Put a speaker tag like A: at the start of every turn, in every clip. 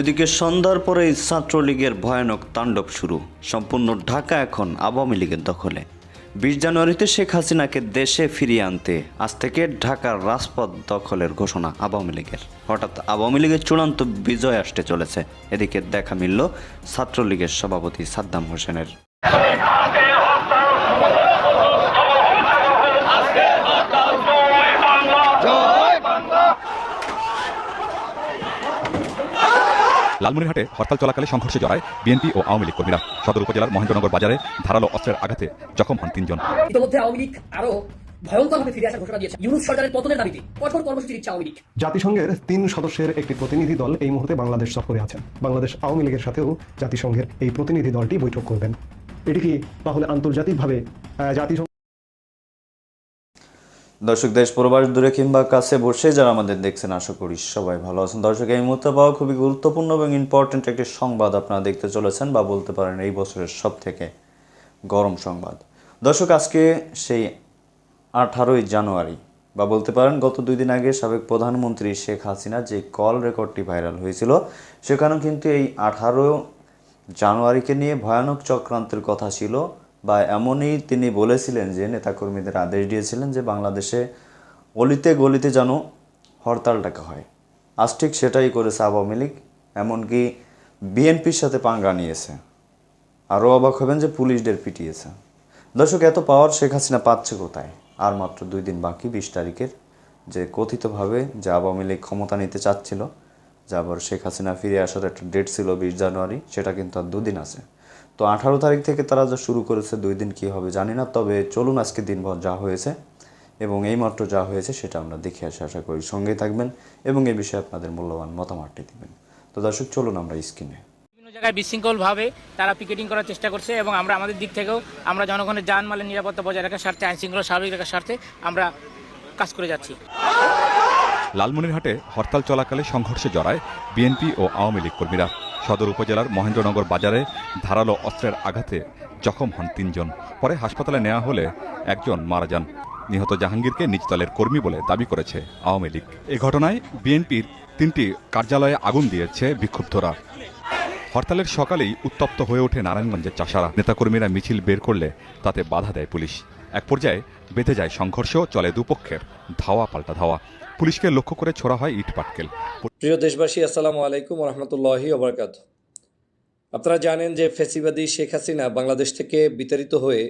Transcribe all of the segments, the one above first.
A: এদিকে সন্ধ্যার পরেই ছাত্রলীগের ভয়ানক তাণ্ডব শুরু। সম্পূর্ণ ঢাকা এখন আওয়ামী লীগের দখলে। বিশ জানুয়ারিতে শেখ হাসিনাকে দেশে ফিরিয়ে আনতে আজ থেকে ঢাকার রাজপথ দখলের ঘোষণা আওয়ামী লীগের। হঠাৎ আওয়ামী লীগের চূড়ান্ত বিজয় আসতে চলেছে। এদিকে দেখা মিলল ছাত্রলীগের সভাপতি সাদ্দাম হোসেনের।
B: লালমনিরহাটে হরতাল চলাকালে সংঘর্ষে জড়ায় বিএনপি ও আওয়ামী লীগ কর্মীরা। সদর উপজেলার মহেন্দ্রনগর বাজারে ধারালো অস্ত্রের আঘাতে জখম হন তিনজন।
C: ইতিমধ্যে আওয়ামী লীগ আরও ভয়ঙ্করভাবে ফিরে আসার ঘোষণা দিয়েছে। ইউনুস সরকারের পতনের দাবিতে কঠোর কর্মসূচি দিচ্ছে আওয়ামী লীগ।
D: জাতিসংঘের তিন সদস্যের একটি প্রতিনিধি দল এই মুহূর্তে বাংলাদেশ সফরে আছেন। বাংলাদেশ আওয়ামী লীগের সাথেও জাতিসংঘের এই প্রতিনিধি দলটি বৈঠক করবেন। এটি কি তাহলে আন্তর্জাতিকভাবে জাতিসংঘ
A: দর্শক দেশ প্রবাস দূরে কিংবা কাছে বসে যারা আমাদের দেখছেন, আশা করি সবাই ভালো আছেন। দর্শক, এই মুহূর্তে পাওয়া খুবই গুরুত্বপূর্ণ এবং ইম্পর্টেন্ট একটি সংবাদ আপনারা দেখতে চলেছেন বা বলতে পারেন এই বছরের সব থেকে গরম সংবাদ। দর্শক, আজকে সেই আঠারোই জানুয়ারি বা বলতে পারেন গত দুই দিন আগে সাবেক প্রধানমন্ত্রী শেখ হাসিনা যে কল রেকর্ডটি ভাইরাল হয়েছিল, সেখানেও কিন্তু এই আঠারো জানুয়ারিকে নিয়ে ভয়ানক চক্রান্তের কথা ছিল। বা এমনই তিনি বলেছিলেন যে নেতাকর্মীদের আদেশ দিয়েছিলেন যে বাংলাদেশে অলিতে গলিতে যেন হরতাল ডাকা হয়। আজ ঠিক সেটাই করেছে আওয়ামী লীগ, এমনকি বিএনপির সাথে পাঙ্গা নিয়েছে। আরও অবাক হবেন যে পুলিশদের পিটিয়েছে। দর্শক, এত পাওয়ার শেখ হাসিনা পাচ্ছে কোথায়? আর মাত্র দুই দিন বাকি, বিশ তারিখের যে কথিতভাবে যে আওয়ামী লীগ ক্ষমতা নিতে চাচ্ছিল, যে আবার শেখ হাসিনা ফিরে আসার একটা ডেট ছিল বিশ জানুয়ারি, সেটা কিন্তু আর দুদিন আছে। তো আঠারো তারিখ থেকে তারা যা শুরু করেছে, দুই দিন কী হবে জানি না, তবে চলুন আজকে দিনভর যা হয়েছে এবং এইমাত্র যা হয়েছে সেটা আমরা দেখে আসে, আশা করি সঙ্গে থাকবেন এবং এই বিষয়ে আপনাদের মূল্যবান মতামতটি দিবেন। তো দর্শক, চলুন আমরা স্ক্রিনে
E: বিভিন্ন জায়গায় বিশৃঙ্খলভাবে তারা পিকেটিং করার চেষ্টা করছে এবং আমরা আমাদের দিক থেকেও আমরা জনগণের জানমালের নিরাপত্তা বজায় রাখার স্বার্থে আইন শৃঙ্খলা স্বাভাবিক রাখার স্বার্থে আমরা কাজ করে যাচ্ছি।
B: লালমনিরহাটে হরতাল চলাকালে সংঘর্ষে জড়ায় বিএনপি ও আওয়ামী লীগ কর্মীরা। সদর উপজেলার মহেন্দ্রনগর বাজারে ধারালো অস্ত্রের আঘাতে জখম হন তিনজন। পরে হাসপাতালে নেওয়া হলে একজন মারা যান। নিহত জাহাঙ্গীরকে নিজ দলের কর্মী বলে দাবি করেছে আওয়ামী লীগ। এ ঘটনায় বিএনপির তিনটি কার্যালয়ে আগুন দিয়েছে বিক্ষুব্ধরা। হরতালের সকালেই উত্তপ্ত হয়ে ওঠে নারায়ণগঞ্জের চাষারা। নেতাকর্মীরা মিছিল বের করলে তাতে বাধা দেয় পুলিশ। এক পর্যায়ে বেঁধে যায় সংঘর্ষ, চলে দুপক্ষের ধাওয়া পাল্টা ধাওয়া। পুলিশকে লক্ষ্য করে ছোড়া হয় ইট পাটকেল।
F: প্রিয় দেশবাসী, আসসালামু আলাইকুম রহমতুল্লাহি ওবরকাত। আপনারা জানেন যে ফেসিবাদী শেখ হাসিনা বাংলাদেশ থেকে বিতাড়িত হয়ে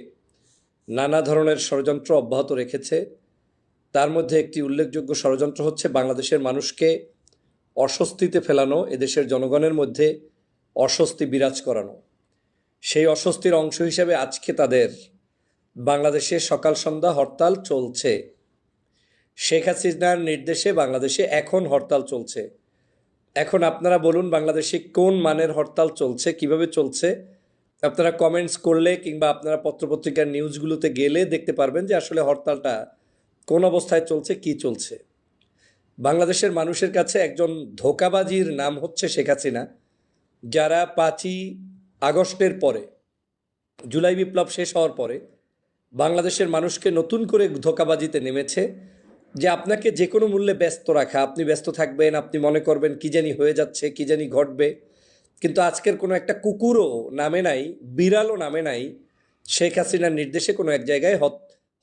F: নানা ধরনের ষড়যন্ত্র অব্যাহত রেখেছে। তার মধ্যে একটি উল্লেখযোগ্য ষড়যন্ত্র হচ্ছে বাংলাদেশের মানুষকে অস্বস্তিতে ফেলানো, এদেশের জনগণের মধ্যে অস্বস্তি বিরাজ করানো। সেই অস্বস্তির অংশ হিসেবে আজকে তাদের বাংলাদেশে সকাল সন্ধ্যা হরতাল চলছে। শেখ হাসিনার নির্দেশে বাংলাদেশে এখন হরতাল চলছে। এখন আপনারা বলুন বাংলাদেশে কোন মানের হরতাল চলছে, কীভাবে চলছে? আপনারা কমেন্টস করলে কিংবা আপনারা পত্রপত্রিকার নিউজগুলোতে গেলে দেখতে পারবেন যে আসলে হরতালটা কোন অবস্থায় চলছে, কি চলছে। বাংলাদেশের মানুষের কাছে একজন ধোকাবাজির নাম হচ্ছে শেখ হাসিনা, যারা পাঁচই আগস্টের পরে, জুলাই বিপ্লব শেষ হওয়ার পরে বাংলাদেশের মানুষকে নতুন করে ধোকাবাজিতে নেমেছে। যে আপনাকে যে কোনো মূল্যে ব্যস্ত রাখা, আপনি ব্যস্ত থাকবেন, আপনি মনে করবেন কি জানি হয়ে যাচ্ছে, কি জানি ঘটবে। কিন্তু আজকের কোনো একটা কুকুরও নামে নাই, বিড়ালও নামে নাই, শেখ হাসিনার নির্দেশে কোনো এক জায়গায়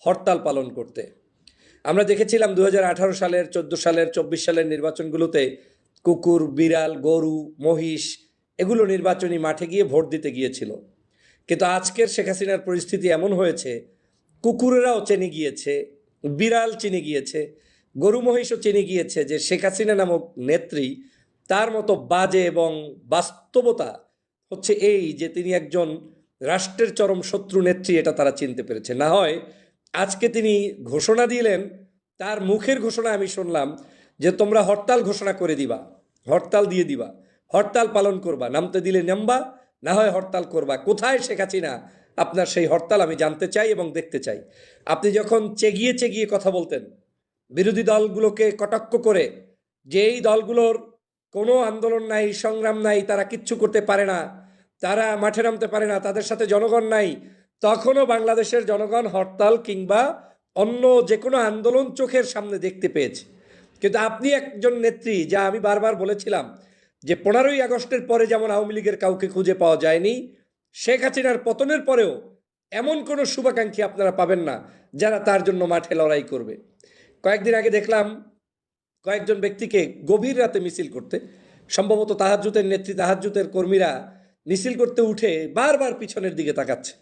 F: হরতাল পালন করতে। আমরা দেখেছিলাম দু হাজার আঠারো সালের, চোদ্দ সালের, চব্বিশ সালের নির্বাচনগুলোতে কুকুর, বিড়াল, গরু, মহিষ, এগুলো নির্বাচনী মাঠে গিয়ে ভোট দিতে গিয়েছিল। কিন্তু আজকের শেখ হাসিনার পরিস্থিতি এমন হয়েছে, কুকুরেরাও চেনে গিয়েছে বিড়াল চিনে গিয়েছে, গরু মহিষও চিনে গিয়েছে যে শেখ হাসিনা নামক নেত্রী তার মতো বাজে এবং বাস্তবতা হচ্ছে এই যে তিনি একজন রাষ্ট্রের চরম শত্রু নেত্রী, এটা তারা চিনতে পেরেছে। না হয় আজকে তিনি ঘোষণা দিলেন, তার মুখের ঘোষণা আমি শুনলাম যে তোমরা হরতাল ঘোষণা করে দিবা, হরতাল দিয়ে দিবা, হরতাল পালন করবা, নামতে দিলে নামবা, না হয় হরতাল করবা। কোথায় শেখ হাসিনা? আপনার সেই হরতাল আমি জানতে চাই এবং দেখতে চাই। আপনি যখন চেগিয়ে চেগিয়ে কথা বলতেন, বিরোধী দলগুলোকে কটাক্ষ করে যে এই দলগুলোর কোনো আন্দোলন নাই, সংগ্রাম নাই, তারা কিচ্ছু করতে পারে না, তারা মাঠে নামতে পারে না, তাদের সাথে জনগণ নাই, তখনও বাংলাদেশের জনগণ হরতাল কিংবা অন্য যে কোনো আন্দোলন চোখের সামনে দেখতে পেয়েছে। কিন্তু আপনি একজন নেত্রী, যা আমি বারবার বলেছিলাম যে পনেরোই আগস্টের পরে যেমন আওয়ামী লীগের কাউকে খুঁজে পাওয়া যায়নি শেখ হাসিনার পতনের পরেও এমন কোনো শুভাকাঙ্ক্ষী আপনারা পাবেন না যারা তার জন্য মাঠে লড়াই করবে। কয়েকদিন আগে দেখলাম কয়েকজন ব্যক্তিকে গভীর রাতে মিছিল করতে, সম্ভবত তাহাজ্জুতের নেত্রী তাহাজ্জুতের কর্মীরা মিছিল করতে উঠে বারবার পিছনের দিকে তাকাচ্ছে।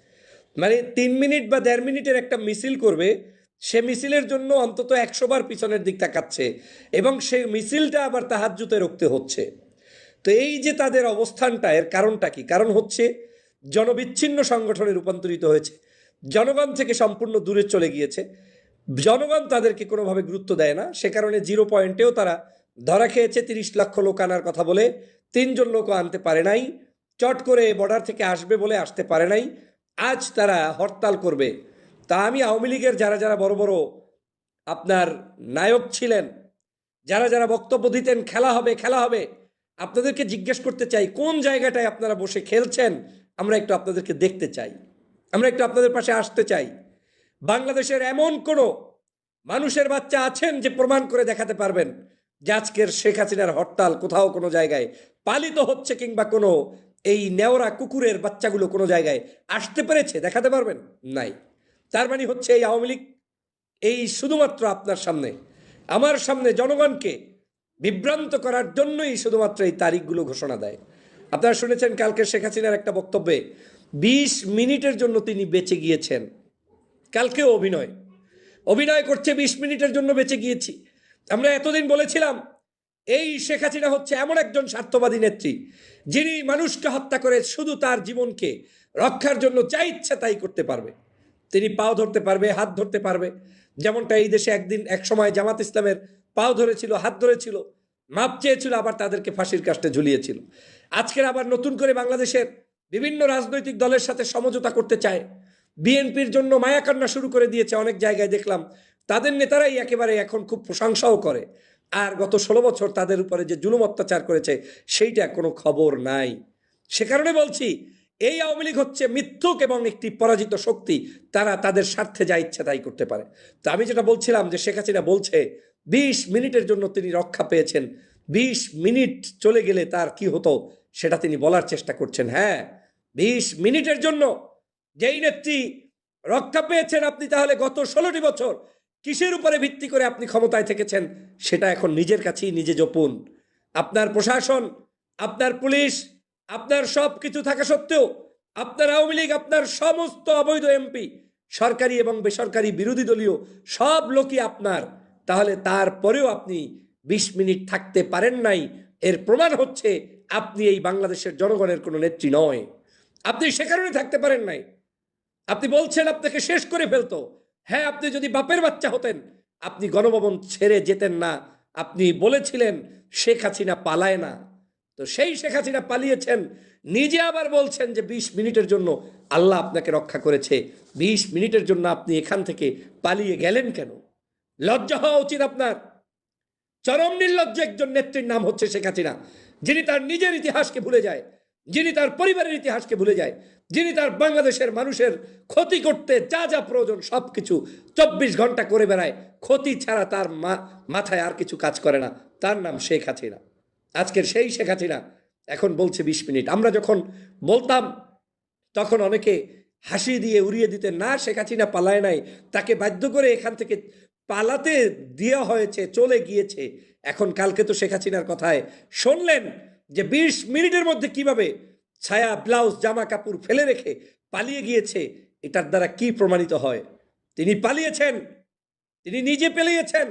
F: মানে তিন মিনিট বা দেড় মিনিটের একটা মিছিল করবে, সে মিছিলের জন্য অন্তত একশো বার পিছনের দিক তাকাচ্ছে এবং সেই মিছিলটা আবার তাহাজ্জুতে রুখতে হচ্ছে। তো এই যে তাদের অবস্থানটা, এর কারণটা কি? কারণ হচ্ছে জনবিচ্ছিন্ন সংগঠনে রূপান্তরিত হয়েছে। জনগণ থেকে সম্পূর্ণ দূরে চলে গিয়েছে। জনগণ তাদেরকে কোনোভাবে গুরুত্ব দেয় না। সে কারণে জিরো পয়েন্টেও তারা ধরা খেয়েছে। তিরিশ লক্ষ লোক আনার কথা বলে তিনজন লোক আনতে পারে নাই। চট করে বর্ডার থেকে আসবে বলে আসতে পারে নাই। আজ তারা হরতাল করবে। তা আমি আওয়ামী লীগের যারা যারা বড় বড় আপনার নায়ক ছিলেন, যারা যারা বক্তব্য দিতেন, খেলা হবে খেলা হবে, আপনাদেরকে জিজ্ঞেস করতে চাই, কোন জায়গাটায় আপনারা বসে খেলছেন? আমরা একটু আপনাদেরকে দেখতে চাই। আমরা একটু আপনাদের পাশে আসতে চাই। বাংলাদেশের এমন কোনো মানুষের বাচ্চা আছেন যে প্রমাণ করে দেখাতে পারবেন যে আজকের শেখ হাসিনার হরতাল কোথাও কোনো জায়গায়, পালিত হচ্ছে কিংবা কোনো এই নেওরা কুকুরের বাচ্চাগুলো কোনো জায়গায় আসতে পেরেছে, দেখাতে পারবেন? নাই। তার মানে হচ্ছে এই আওয়ামী লীগ, এই শুধুমাত্র আপনার সামনে। আমার সামনে জনগণকে বিভ্রান্ত করার জন্যই শুধুমাত্র এই তারিখগুলো ঘোষণা দেয়। আপনারা শুনেছেন কালকে শেখ হাসিনার একটা বক্তব্যে, বিশ মিনিটের জন্য তিনি বেঁচে গিয়েছেন। কালকেও অভিনয়। অভিনয় করছে বিশ মিনিটের জন্য বেঁচে গিয়েছি। আমরা এতদিন বলেছিলাম, এই শেখ হাসিনা হচ্ছে এমন একজন স্বার্থবাদী নেত্রী, যিনি মানুষকে হত্যা করে শুধু তার জীবনকে রক্ষার জন্য যা ইচ্ছা তাই করতে পারবে। তিনি পাও ধরতে পারবে, হাত ধরতে পারবে। যেমনটা এই দেশে একদিন, এক সময় জামাত ইসলামের পাও ধরেছিল, হাত ধরেছিল, মাপ চেয়েছিল, আবার তাদেরকে ফাঁসির কাস্টে ঝুলিয়েছিল। আজকের আবার নতুন করে বাংলাদেশের বিভিন্ন রাজনৈতিক দলের সাথে সমঝোতা করতে চায়। বিএনপির জন্য মায়াকান্না শুরু করে দিয়েছে অনেক জায়গায় দেখলাম। তাদের নেতারাই একেবারে এখন খুব প্রশংসাও করে। আর গত ষোলো বছর তাদের উপরে যে জুলুম অত্যাচার করেছে, সেইটা কোনো খবর নাই। সে কারণে বলছি, এই আওয়ামী লীগ হচ্ছে মিথ্যুক এবং একটি পরাজিত শক্তি। তারা তাদের স্বার্থে যা ইচ্ছা তাই করতে পারে। তো আমি যেটা বলছিলাম যে শেখ হাসিনা বলছে, বিশ মিনিটের জন্য তিনি রক্ষা পেয়েছেন। বিশ মিনিট চলে গেলে তার কি হতো? সেটা তিনি বলার চেষ্টা করছেন। হ্যাঁ বিশ মিনিটের জন্য যেই নেত্রী রক্ষা পেয়েছেন আপনি, তাহলে গত ষোলোটি বছর কিসের উপরে ভিত্তি করে আপনি ক্ষমতায় থেকেছেন, সেটা এখন নিজের কাছেই নিজে জপুন। আপনার প্রশাসন, আপনার পুলিশ, আপনার সব কিছু থাকা সত্ত্বেও আপনার আওয়ামী লীগ, আপনার সমস্ত অবৈধ এমপি, সরকারি এবং বেসরকারি বিরোধী দলীয় সব লোকই আপনার। তাহলে তারপরেও আপনি বিশ মিনিট থাকতে পারেন নাই। এর প্রমাণ হচ্ছে আপনি এই বাংলাদেশের জনগণের কোনো নেত্রী নয়। আপনি সে কারণে থাকতে পারেন নাই। আপনি বলছেন আপনাকে শেষ করে ফেলতো। হ্যাঁ আপনি যদি বাপের বাচ্চা হতেন, আপনি গণভবন ছেড়ে যেতেন না। আপনি বলেছিলেন, শেখ হাসিনা পালায় না। তো সেই শেখ হাসিনা পালিয়েছেন। নিজে আবার বলছেন যে, বিশ মিনিটের জন্য আল্লাহ আপনাকে রক্ষা করেছে। বিশ মিনিটের জন্য আপনি এখান থেকে পালিয়ে গেলেন কেন? লজ্জা হওয়া উচিত আপনার। চরম নির্লজ্জ একজন নেত্রীর নাম হচ্ছে শেখ হাসিনা। যিনি তার নিজের ইতিহাসকে ভুলে যায়, যিনি তার পরিবারের ইতিহাসকে ভুলে যায়, যিনি তার বাংলাদেশের মানুষের ক্ষতি করতে যা যা প্রয়োজন সব কিছু চব্বিশ ঘণ্টা করে বেড়ায়, ক্ষতি ছাড়া তার মা, মাথায় আর কিছু কাজ করে না। তার নাম শেখ হাসিনা। আজকের সেই শেখ হাসিনা, এখন বলছে বিশ মিনিট। আমরা যখন বলতাম, তখন অনেকে হাসি দিয়ে উড়িয়ে দিতে, না, শেখ হাসিনা পালায় নাই। তাকে বাধ্য করে এখান থেকে পালাতে দেওয়া হয়েছে, চলে গিয়েছে। এখন কালকে তো শেখ হাসিনার কথায় শুনলেন যে বিশ মিনিটের মধ্যে কীভাবে ছায়া, ব্লাউজ, জামা কাপড় ফেলে রেখে পালিয়ে গিয়েছে, এটার দ্বারা কি প্রমাণিত হয়? তিনি পালিয়েছেন, তিনি নিজে পেলিয়েছেন,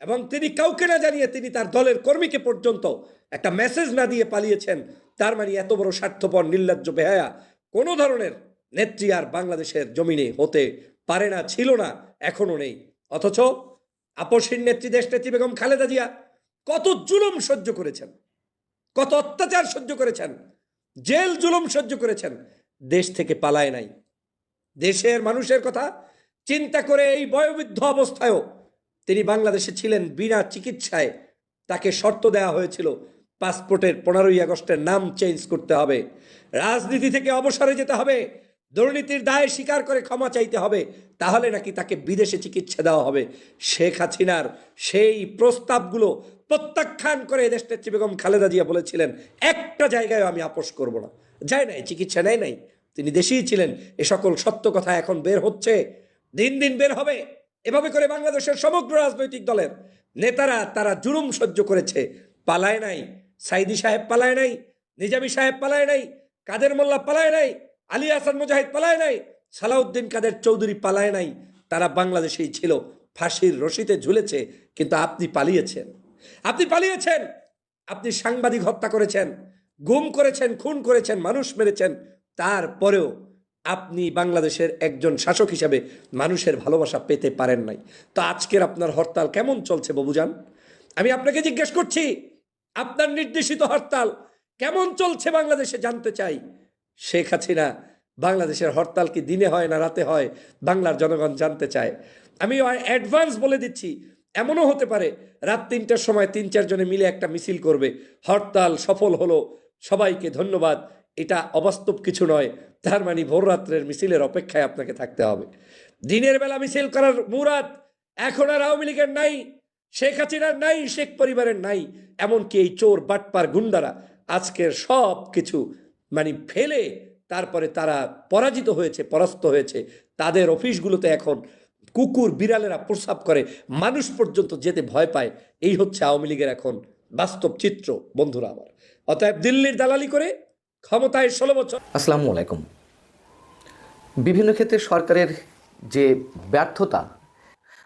F: এবং তিনি কাউকে না জানিয়ে তিনি তার দলের কর্মীকে পর্যন্ত একটা মেসেজ না দিয়ে পালিয়েছেন। তার মানে এত বড় স্বার্থপর, নির্লজ্জ বেহায়া কোনো ধরনের নেত্রী আর বাংলাদেশের জমিনে হতে পারে না, ছিল না, এখনও নেই। অথচ আপসীর নেত্রী দেশ নেত্রী বেগম খালেদা জিয়া কত জুলুম সহ্য করেছেন, কত অত্যাচার সহ্য করেছেন, জেল জুলুম সহ্য করেছেন, দেশ থেকে পালায় নাই। দেশের মানুষের কথা চিন্তা করে এই বয়োবৃদ্ধ অবস্থায়ও তিনি বাংলাদেশে ছিলেন বিনা চিকিৎসায়, তাকে শর্ত দেওয়া হয়েছিল, পাসপোর্টের পনেরোই আগস্টের নাম চেঞ্জ করতে হবে। রাজনীতি থেকে অবসরে যেতে হবে দুর্নীতির দায় স্বীকার করে ক্ষমা চাইতে হবে, তাহলে নাকি তাকে বিদেশে চিকিৎসা দেওয়া হবে। শেখ হাসিনার সেই প্রস্তাবগুলো প্রত্যাখ্যান করে দেশ নেত্রী বেগম খালেদা জিয়া বলেছিলেন, একটা জায়গায় আমি আপোষ করব না। যায় নাই, চিকিৎসা নেয় নাই। তিনি দেশেই ছিলেন, এ সকল সত্য কথা এখন বের হচ্ছে। দিন দিন বের হবে। এভাবে করে বাংলাদেশের সমগ্র রাজনৈতিক দলের নেতারা তারা জুলুম সহ্য করেছে। পালায় নাই, সাইদি সাহেব পালায় নাই, নিজামী সাহেব পালায় নাই, কাদের মোল্লা পালায় নাই আলী হাসান মুজাহিদ পালায় নাই, সালাউদ্দিন কাদের চৌধুরী পালায় নাই, তারা বাংলাদেশেই ছিল। ফাঁসির রশিতে ঝুলেছে, কিন্তু আপনি পালিয়েছেন। আপনি পালিয়েছেন, আপনি সাংবাদিক হত্যা করেছেন, গুম করেছেন, খুন করেছেন, মানুষ মেরেছেন, তারপরেও আপনি বাংলাদেশের একজন শাসক হিসাবে মানুষের ভালোবাসা পেতে পারেন নাই। তো আজকের আপনার হরতাল কেমন চলছে বাবুজান আমি আপনাকে জিজ্ঞেস করছি, আপনার নির্দেশিত হরতাল কেমন চলছে বাংলাদেশে জানতে চাই। শেখ হাসিনা বাংলাদেশের হরতাল কি দিনে হয় না রাতে হয়? বাংলার জনগণ জানতে চায়। আমি অ্যাডভান্স বলে দিচ্ছি, এমনও হতে পারে রাত তিনটার সময় তিন চারজনে মিলে একটা মিছিল করবে। হরতাল সফল হলো, সবাইকে ধন্যবাদ। এটা অবাস্তব কিছু নয়, তার মানে ভোররাত্রের মিছিলের অপেক্ষায় আপনাকে থাকতে হবে। দিনের বেলা মিছিল করার মুরাদ এখন আর আওয়ামী লীগের নাই, শেখ হাসিনার নাই, শেখ পরিবারের নাই, এমনকি এই চোর, বাটপার, গুন্ডারা, আজকের সব কিছু মানে ফেলে তারপরে তারা পরাজিত হয়েছে, পরাস্ত হয়েছে। তাদের অফিসগুলোতে এখন কুকুর বিড়ালেরা প্রস্রাব করে। মানুষ পর্যন্ত যেতে ভয় পায়। এই হচ্ছে আওয়ামী লীগের এখন বাস্তব চিত্র, বন্ধুরা আমার। অতএব দিল্লির দালালি করে ক্ষমতায় ষোলো বছর।
G: আসসালামু আলাইকুম। বিভিন্ন ক্ষেত্রে সরকারের যে ব্যর্থতা,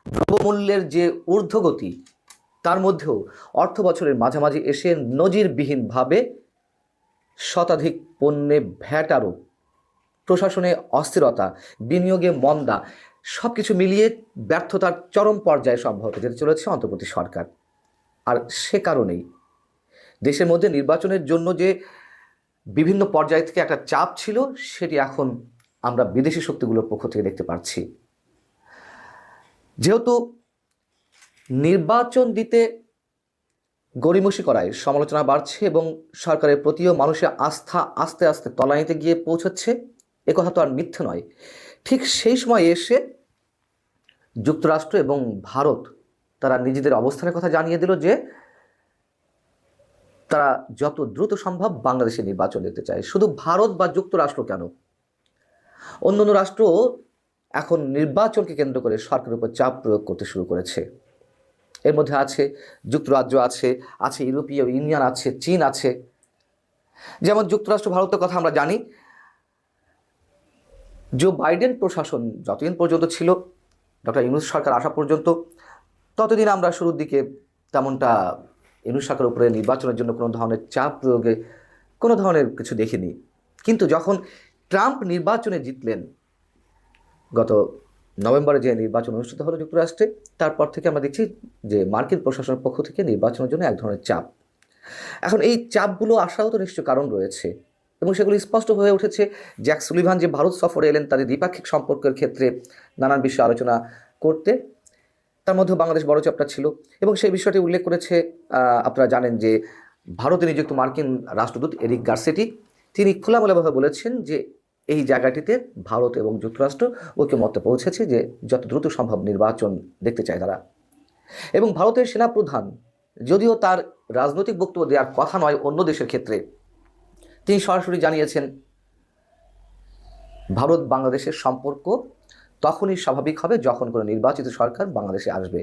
G: দ্রব্যমূল্যের যে ঊর্ধ্বগতি, তার মধ্যেও অর্থ বছরের মাঝামাঝি এসে নজিরবিহীনভাবে শতাধিক পণ্যে ভ্যাট আরোপ প্রশাসনে অস্থিরতা, বিনিয়োগে মন্দা সব কিছু মিলিয়ে ব্যর্থতার চরম পর্যায়ে সম্ভবত যেতে চলেছে অন্তর্বর্তী সরকার। আর সে কারণেই দেশের মধ্যে নির্বাচনের জন্য যে বিভিন্ন পর্যায় থেকে একটা চাপ ছিল, সেটি এখন আমরা বিদেশি শক্তিগুলোর পক্ষ থেকে দেখতে পাচ্ছি যেহেতু নির্বাচন দিতে গড়িমসি করায় সমালোচনা বাড়ছে এবং সরকারের প্রতিও মানুষের আস্থা আস্তে আস্তে তলানিতে গিয়ে পৌঁছচ্ছে কথা তো আর মিথ্যে নয়। ঠিক সেই সময় এসে যুক্তরাষ্ট্র এবং ভারত তারা নিজেদের অবস্থানের কথা জানিয়ে দিল যে, তারা যত দ্রুত সম্ভব বাংলাদেশে নির্বাচন দিতে চায়। শুধু ভারত বা যুক্তরাষ্ট্র কেন? অন্যান্য রাষ্ট্র এখন নির্বাচনকে কেন্দ্র করে সরকারের উপর চাপ প্রয়োগ করতে শুরু করেছে। এর মধ্যে আছে, যুক্তরাজ্য আছে আছে ইউরোপীয় ইউনিয়ন আছে, চীন আছে। যেমন যুক্তরাষ্ট্র, ভারতের কথা আমরা জানি জো বাইডেন প্রশাসন যতদিন পর্যন্ত ছিল, ডক্টর ইউনুস সরকার আসা পর্যন্ত, ততদিন আমরা শুরুর দিকে তেমনটা ইউনুস সরকারের উপরে নির্বাচনের জন্য কোনো ধরনের চাপ প্রয়োগে কোনো ধরনের কিছু দেখিনি। কিন্তু যখন ট্রাম্প নির্বাচনে জিতলেন, গত নভেম্বরে যে নির্বাচন অনুষ্ঠিত হলো যুক্তরাষ্ট্রে, তারপর থেকে আমরা দেখছি যে মার্কিন প্রশাসনের পক্ষ থেকে নির্বাচনের জন্য এক ধরনের চাপ। এখন এই চাপগুলো আসারও তো নিশ্চয় কারণ রয়েছে এবং সেগুলো স্পষ্ট হয়ে উঠেছে। জ্যাক সুলিভান যে ভারত সফরে এলেন তাদের দ্বিপাক্ষিক সম্পর্কের ক্ষেত্রে নানান বিষয়ে আলোচনা করতে, তার মধ্যে বাংলাদেশ বড় চাপটা ছিল এবং সেই বিষয়টি উল্লেখ করেছে আপনারা জানেন যে ভারতে নিযুক্ত মার্কিন রাষ্ট্রদূত এরিক গার্সেটি। তিনি খোলামেলাভাবে বলেছেন যে এই জায়গাটিতে ভারত এবং যুক্তরাষ্ট্র ঐক্যমত্যে পৌঁছেছে যে যত দ্রুত সম্ভব নির্বাচন দেখতে চায় তারা। এবং ভারতের সেনাপ্রধান, যদিও তার রাজনৈতিক বক্তব্য দেওয়ার কথা নয় অন্য দেশের ক্ষেত্রে, তিনি সরাসরি জানিয়েছেন, ভারত বাংলাদেশের সম্পর্ক তখনই স্বাভাবিক হবে যখন কোনো নির্বাচিত সরকার বাংলাদেশে আসবে।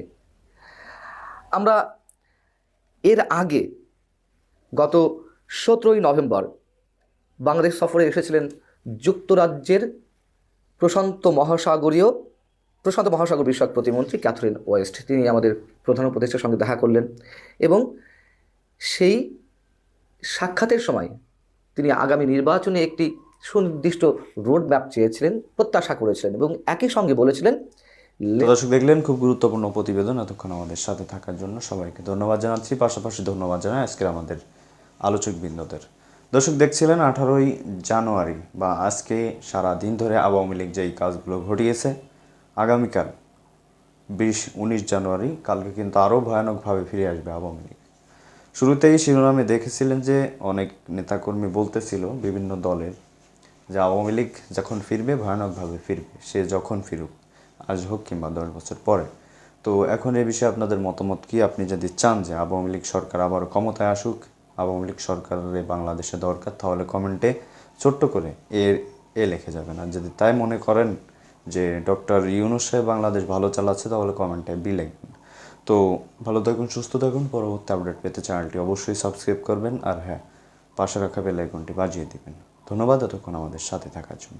G: আমরা এর আগে গত সতেরোই নভেম্বর বাংলাদেশ সফরে এসেছিলেন যুক্তরাজ্যের প্রশান্ত মহাসাগরীয়, প্রশান্ত মহাসাগর বিষয়ক প্রতিমন্ত্রী ক্যাথরিন ওয়েস্ট। তিনি আমাদের প্রধান উপদেষ্টার সঙ্গে দেখা করলেন এবং সেই সাক্ষাতের সময় তিনি আগামী নির্বাচনে একটি সুনির্দিষ্ট রোড ম্যাপ চেয়েছিলেন, প্রত্যাশা করেছিলেন এবং একই সঙ্গে বলেছিলেন
A: দর্শক দেখলেন, খুব গুরুত্বপূর্ণ প্রতিবেদন এতক্ষণ আমাদের সাথে থাকার জন্য সবাইকে ধন্যবাদ জানাচ্ছি। পাশাপাশি ধন্যবাদ জানাই আজকের আমাদের আলোচক বৃন্দদের দর্শক দেখছিলেন আঠারোই জানুয়ারি বা আজকে সারা দিন ধরে আওয়ামী লীগ যেই কাজগুলো ঘটিয়েছে, আগামীকাল বিশ, উনিশ জানুয়ারি, কালকে কিন্তু আরও ভয়ানকভাবে ফিরে আসবে আওয়ামী লীগ। শুরুতেই শিরোনামে দেখেছিলেন যে অনেক নেতাকর্মী বলতেছিল বিভিন্ন দলের যে আওয়ামী লীগ যখন ফিরবে, ভয়ানকভাবে ফিরবে, সে যখন ফিরুক, আজ হোক কিংবা দশ বছর পরে। তো এখন এ বিষয়ে আপনাদের মতামত কি? আপনি যদি চান যে আওয়ামী লীগ সরকার আবার ক্ষমতায় আসুক আওয়ামী লীগ সরকারের বাংলাদেশে দরকার, তাহলে কমেন্টে ছোট্ট করে এ এ লিখে যাবেন আর যদি তাই মনে করেন যে ডক্টর ইউনুস সাহেব বাংলাদেশ ভালো চালাচ্ছে, তাহলে কমেন্টে বি লিখবেন। তো ভালো থাকুন, সুস্থ থাকুন। পরবর্তী আপডেট পেতে চ্যানেলটি অবশ্যই সাবস্ক্রাইব করবেন। আর হ্যাঁ পাশে রাখা বেল আইকনটি বাজিয়ে দেবেন। ধন্যবাদ, এতক্ষণ আমাদের সাথে থাকার জন্য।